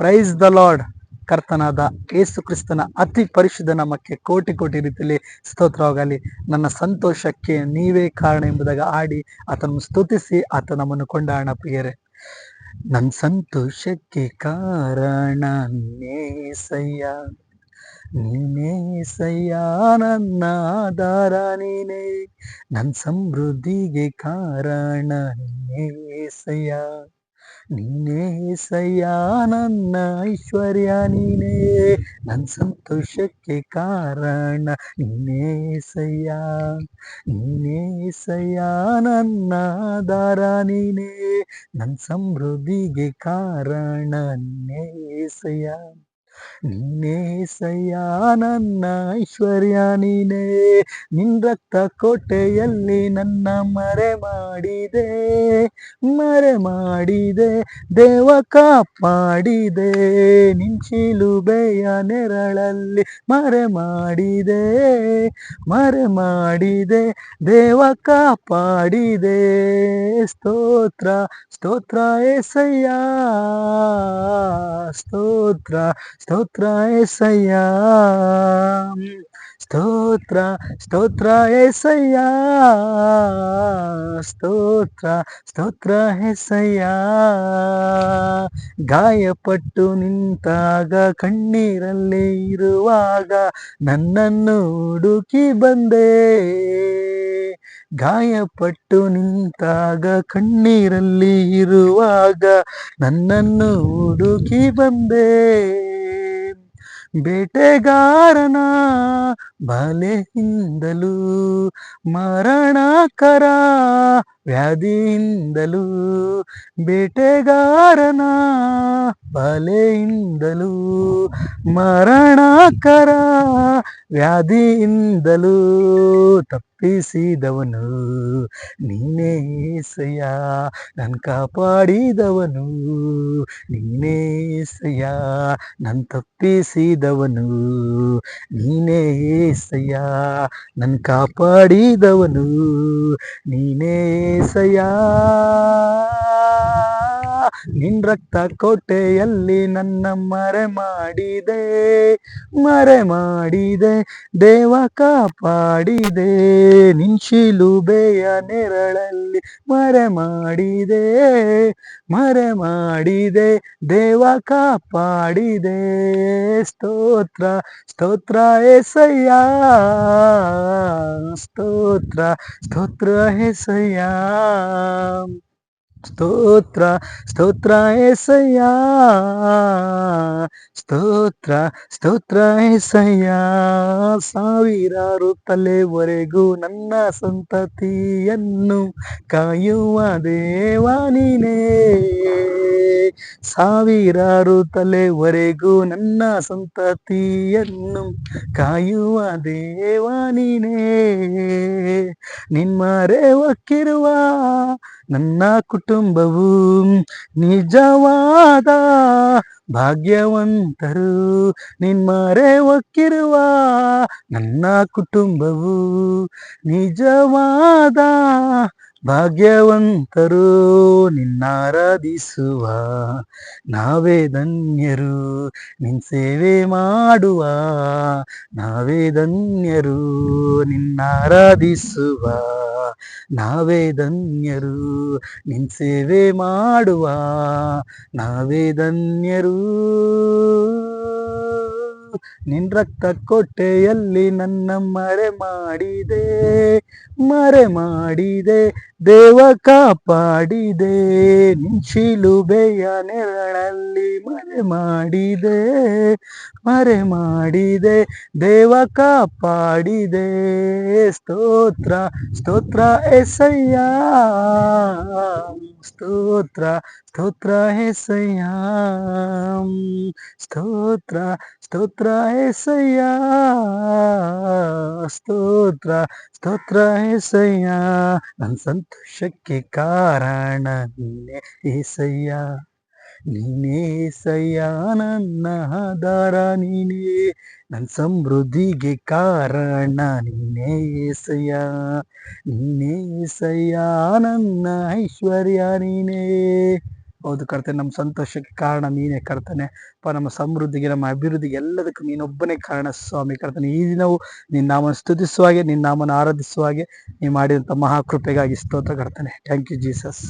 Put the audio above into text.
Praise the lord ಕರ್ತನಾದ ಏಸು ಕ್ರಿಸ್ತನ ಅತಿ ಪರಿಶುದ್ಧ ನಾಮಕ್ಕೆ ಕೋಟಿ ಕೋಟಿ ರೀತಿಯಲ್ಲಿ ಸ್ತೋತ್ರವಾಗಲಿ ನನ್ನ ಸಂತೋಷಕ್ಕೆ ನೀವೇ ಕಾರಣ ಎಂಬುದಾಗಿ ಆಡಿ ಆತನನ್ನು ಸ್ತುತಿಸಿ ಆತ ನಮ್ಮನ್ನು ಕೊಂಡಾಣ ಪ್ರಿಯರೇ. ನನ್ನ ಸಂತೋಷಕ್ಕೆ ಕಾರಣ ನೀಸಯ್ಯ ನೀನೇಸಯ್ಯ, ನನ್ನ ಆಧಾರ ನೀನೇ. ನನ್ನ ಸಮೃದ್ಧಿಗೆ ಕಾರಣ ನೀನೇಸಯ್ಯ ನೀನೇಸಯ್ಯ ನನ್ನ ಐಶ್ವರ್ಯ ನೀನೇ. ನನ್ನ ಸಂತೋಷಕ್ಕೆ ಕಾರಣ ನೀನೇ ಸಯಾ ನನ್ನ ದಾರ ನೀನೇ. ನನ್ನ ಸಮೃದ್ಧಿಗೆ ಕಾರಣ ನೀನೇಸಯ್ಯ ನೀನೇಸಯ್ಯ ನನ್ನ ಐಶ್ವರ್ಯ ನೀನೇ. ನಿನ್ ರಕ್ತ ಕೋಟೆಯಲ್ಲಿ ನನ್ನ ಮರೆ ಮಾಡಿದೆ. ಮರೆ ಮಾಡಿದೆ, ದೇವ ಕಾಪಾಡಿದೆ. ನಿನ್ ಶಿಲುಬೆಯ ನೆರಳಲ್ಲಿ ಮರೆ ಮಾಡಿದೆ. ಮರೆ ಮಾಡಿದೆ, ದೇವ ಕಾಪಾಡಿದೆ. ಸ್ತೋತ್ರ ಸ್ತೋತ್ರ ಏಸಯ್ಯ ಸ್ತೋತ್ರ ಸ್ತೋತ್ರ ಎಸಯ್ಯ ಸ್ತೋತ್ರ ಸ್ತೋತ್ರ ಎಸಯ್ಯ ಸ್ತೋತ್ರ ಸ್ತೋತ್ರ ಎಸಯ್ಯ ಗಾಯಪಟ್ಟು ನಿಂತಾಗ ಕಣ್ಣೀರಲ್ಲಿ ಇರುವಾಗ ನನ್ನನ್ನು ಹುಡುಕಿ ಬಂದೆ. ಗಾಯಪಟ್ಟು ನಿಂತಾಗ ಕಣ್ಣೀರಲ್ಲಿ ಇರುವಾಗ ನನ್ನನ್ನು ಹುಡುಕಿ ಬಂದೆ. ಬೇಟೆಗಾರನ ಬಲೆಯಿಂದಲೂ ಮರಣಕರ ವ್ಯಾಧಿಯಿಂದಲೂ, ಬೇಟೆಗಾರನ ಬಲೆಯಿಂದಲೂ, ಮರಣಕರ ವ್ಯಾಧಿಯಿಂದಲೂ ತಪ್ಪಿಸಿದವನು. ನೀನೇ ಸಯ್ಯ ನನ್ ಕಾಪಾಡಿದವನು. ನೀನೇ ಸಯ್ಯ ನನ್ ತಪ್ಪಿಸಿದವನು. ನೀನೇ ಸಯ್ಯ ನನ್ ಕಾಪಾಡಿದವನು. ನೀನೇ ಸಯ್ಯ ನಿನ್ ರಕ್ತ ಕೋಟೆಯಲ್ಲಿ ನನ್ನ ಮರೆ ಮಾಡಿದೆ ಮರೆ ಮಾಡಿದೆ, ದೇವ ಕಾಪಾಡಿದೆ. ನಿನ್ ಶಿಲುಬೆಯ ನೆರಳಲ್ಲಿ ಮರೆ ಮಾಡಿದೆ ಮರೆ ಮಾಡಿದೆ, ದೇವ ಕಾಪಾಡಿದೆ. ಸ್ತೋತ್ರ ಸ್ತೋತ್ರ ಎಸಯ್ಯ ಸ್ತೋತ್ರ ಸ್ತೋತ್ರ ಏಸಯ್ಯ. ಸ್ತೋತ್ರ ಸ್ತೋತ್ರ ಎಸಯ್ಯ ಸ್ತೋತ್ರ ಸ್ತೋತ್ರ ಎಸಯ್ಯ ಸಾವಿರಾರು ತಲೆವರೆಗೂ ನನ್ನ ಸಂತತಿಯನ್ನು ಕಾಯುವ ದೇವಾನಿನೇ ನೀನೇ. ಸಾವಿರಾರು ತಲೆವರೆಗೂ ನನ್ನ ಸಂತತಿಯನ್ನು ಕಾಯುವ ದೇವಾನಿನೇ ನಿಮ್ಮ ರೇವಕ್ಕಿರುವ ನನ್ನ ಕುಟುಂಬವು ನಿಜವಾದ ಭಾಗ್ಯವಂತರು. ನಿನ್ಮರೆ ಒಕ್ಕಿರುವ ನನ್ನ ಕುಟುಂಬವು ನಿಜವಾದ ಭಾಗ್ಯವಂತರು. ನಿನ್ನಾರಾಧಿಸುವ ನಾವೇ ಧನ್ಯರು. ನಿನ್ ಸೇವೆ ಮಾಡುವ ನಾವೇ ಧನ್ಯರು. ನಿನ್ನಾರಾಧಿಸುವ ನಾವೇ ಧನ್ಯರು ನಿನ್ ಸೇವೆ ಮಾಡುವ ನಾವೇ ಧನ್ಯರು. ನಿನ್ ರಕ್ತ ಕೊಟ್ಟೆಯಲ್ಲಿ ನನ್ನ ಮರೆ ಮಾಡಿದೆ ಮರೆ ಮಾಡಿದೆ, ದೇವ ಕಾಪಾಡಿದೆ, ನಿನ್ ಶಿಲುಬೆಯ ನೆರಳಲ್ಲಿ ಮರೆ ಮಾಡಿದೆ ಮರೆ ಮಾಡಿದೆ, ದೇವ ಕಾಪಾಡಿದೆ. ಸ್ತೋತ್ರ ಸ್ತೋತ್ರ ಎಸಯ್ಯ. ಸ್ತೋತ್ರ ಸ್ತೋತ್ರ ಎಸಯ್ಯ ಸ್ತೋತ್ರ ಸ್ತೋತ್ರ ಎಸಯ್ಯ ಸ್ತೋತ್ರ ಸ್ತೋತ್ರ ಎಸಯ್ಯ ನನ್ನ ಸಂತೋಷಕ್ಕೆ ಕಾರಣ ನೀನೆ ಏಸಯ್ಯ ನೀನೇ ಸಯ್ಯ, ನನ್ನ ಆಧಾರ ನೀನೇ ನನ್ನ ಸಮೃದ್ಧಿಗೆ ಕಾರಣ ನೀನೇ ಏಸಯ್ಯ ನೀನೇ ಏಸಯ್ಯ ನನ್ನ ಐಶ್ವರ್ಯ ನೀನೇ. ಹೌದು ಕರ್ತನೆ ನಮ್ಮ ಸಂತೋಷಕ್ಕೆ ಕಾರಣ ನೀನೇ ಕರ್ತನೆ. ಅಪ್ಪ, ನಮ್ಮ ಸಮೃದ್ಧಿಗೆ, ನಮ್ಮ ಅಭಿವೃದ್ಧಿಗೆ ಎಲ್ಲದಕ್ಕೂ ನೀನೊಬ್ಬನೇ ಕಾರಣ ಸ್ವಾಮಿ ಕರ್ತನೆ. ಈ ದಿನವು ನಿನ್ನ ನಾಮನ ಸ್ತುತಿಸುವ ಹಾಗೆ, ನಿನ್ನ ನಾಮನ ಆರಾಧಿಸುವ ಹಾಗೆ ನೀವು ಮಾಡಿದಂಥ ಮಹಾಕೃಪೆಗಾಗಿ ಸ್ತೋತ್ರ ಕರ್ತನೆ. Thank you Jesus